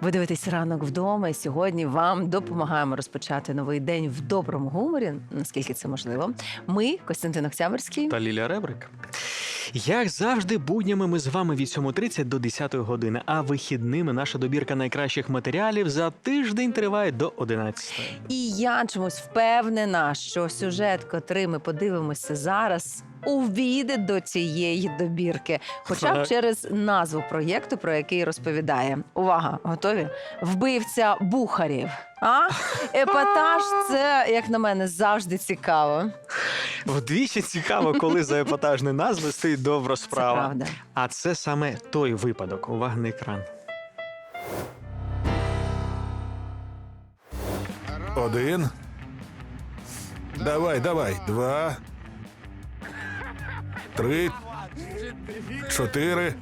Ви дивитесь ранок вдома, і сьогодні вам допомагаємо розпочати новий день в доброму гуморі, наскільки це можливо. Ми, Костянтин Октябрьський. та Лілія Ребрик. Як завжди, буднями ми з вами від 7.30 до 10 години, а вихідними наша добірка найкращих матеріалів за тиждень триває до 11. І я чомусь впевнена, що сюжет, котрий ми подивимося зараз, увійде до цієї добірки, хоча б через назву проєкту, про який розповідає. Увага, готові? Вбивця бухарів. А епатаж це, як на мене, завжди цікаво. Вдвічі цікаво, коли за епатажні назви стоїть добра Це справа. правда. А це саме той випадок. Увага на екран. Один. Давай, давай. Два. Три. Чотири.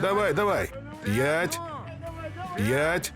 Давай, давай. П'ять. П'ять.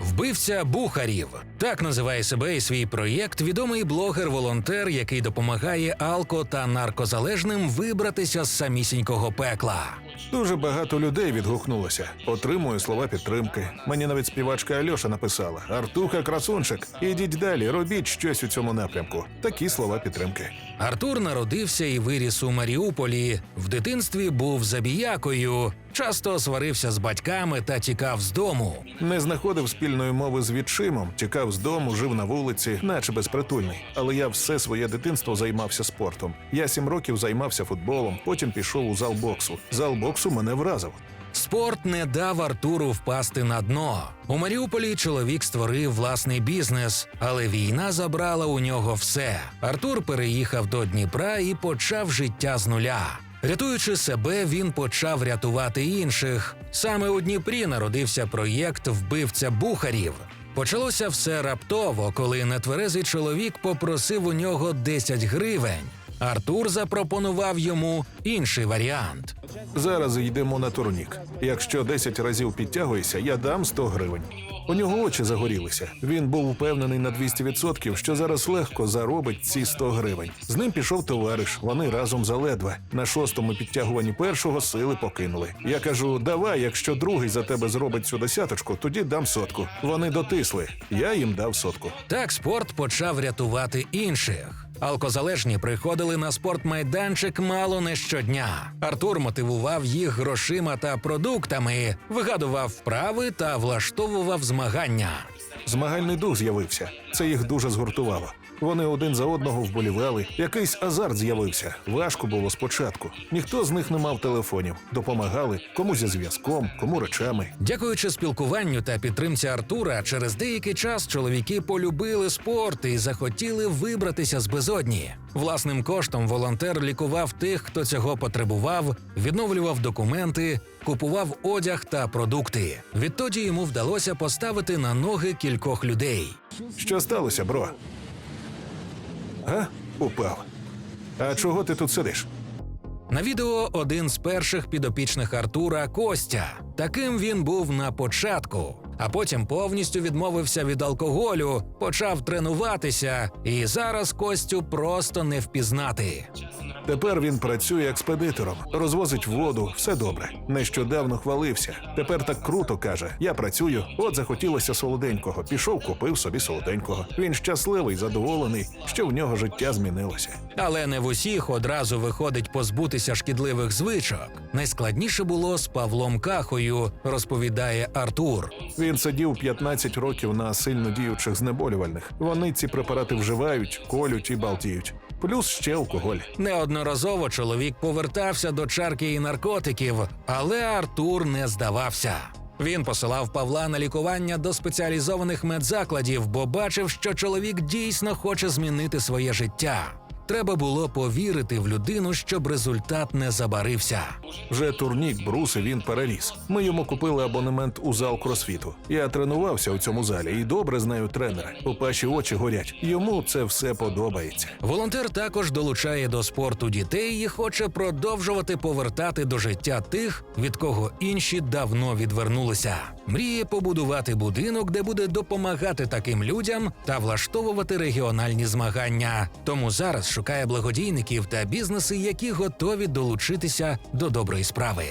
Вбивця бухарів так називає себе і свій проєкт відомий блогер-волонтер, який допомагає алко та наркозалежним вибратися з самісінького пекла. Дуже багато людей відгукнулося. Отримую слова підтримки. Мені навіть співачка Альоша написала: Артуха, красунчик, ідіть далі, робіть щось у цьому напрямку. Такі слова підтримки. Артур народився і виріс у Маріуполі. В дитинстві був забіякою, часто сварився з батьками та тікав з дому. Не знаходив спільної мови з відчимом, тікав з дому, жив на вулиці, наче безпритульний. Але я все своє дитинство займався спортом. Я сім років займався футболом, потім пішов у зал боксу. Зал боксу мене вразив. Спорт не дав Артуру впасти на дно. У Маріуполі чоловік створив власний бізнес, але війна забрала у нього все. Артур переїхав до Дніпра і почав життя з нуля. Рятуючи себе, він почав рятувати інших. Саме у Дніпрі народився проєкт Вбивця бухарів. Почалося все раптово, коли нетверезий чоловік попросив у нього 10 гривень. Артур запропонував йому інший варіант. Зараз йдемо на турнік. Якщо 10 разів підтягуєшся, я дам 100 гривень. У нього очі загорілися. Він був впевнений на 200%, що зараз легко заробить ці 100 гривень. З ним пішов товариш. Вони разом заледве. На шостому підтягуванні першого сили покинули. Я кажу: давай, якщо другий за тебе зробить цю десяточку, тоді дам сотку. Вони дотисли. Я їм дав сотку. Так спорт почав рятувати інших. Алкозалежні приходили на спортмайданчик мало не щодня. Артур мотивував їх грошима та продуктами, вигадував вправи та влаштовував змагання. Змагальний дух з'явився. Це їх дуже згуртувало. Вони один за одного вболівали. Якийсь азарт з'явився. Важко було спочатку. Ніхто з них не мав телефонів. Допомагали кому зі зв'язком, кому речами. Дякуючи спілкуванню та підтримці Артура, через деякий час чоловіки полюбили спорт і захотіли вибратися з безодні. Власним коштом волонтер лікував тих, хто цього потребував, відновлював документи, купував одяг та продукти. Відтоді йому вдалося поставити на ноги кількох людей. Що сталося, бро? А? Упав. А чого ти тут сидиш? На відео один з перших підопічних Артура Костя. Таким він був на початку, а потім повністю відмовився від алкоголю, почав тренуватися, і зараз Костю просто не впізнати. Тепер він працює експедитором, розвозить воду, все добре. Нещодавно хвалився. Тепер так круто каже: Я працюю, от захотілося солоденького. Пішов, купив собі солоденького. Він щасливий, задоволений, що в нього життя змінилося. Але не в усіх одразу виходить позбутися шкідливих звичок. Найскладніше було з Павлом Кахою, розповідає Артур. Він сидів 15 років на сильно діючих знеболювальних. Вони ці препарати вживають, колють і балтіють. Плюс ще алкоголь. Неодноразово чоловік повертався до чарки і наркотиків, але Артур не здавався. Він посилав Павла на лікування до спеціалізованих медзакладів, бо бачив, що чоловік дійсно хоче змінити своє життя. Треба було повірити в людину, щоб результат не забарився. Вже турнік брус і він переліз. Ми йому купили абонемент у зал кросфіту. Я тренувався у цьому залі і добре знаю тренера. У паші очі горять. Йому це все подобається. Волонтер також долучає до спорту дітей і хоче продовжувати повертати до життя тих, від кого інші давно відвернулися. Мріє побудувати будинок, де буде допомагати таким людям та влаштовувати регіональні змагання. Тому зараз шукає благодійників та бізнеси, які готові долучитися до доброї справи.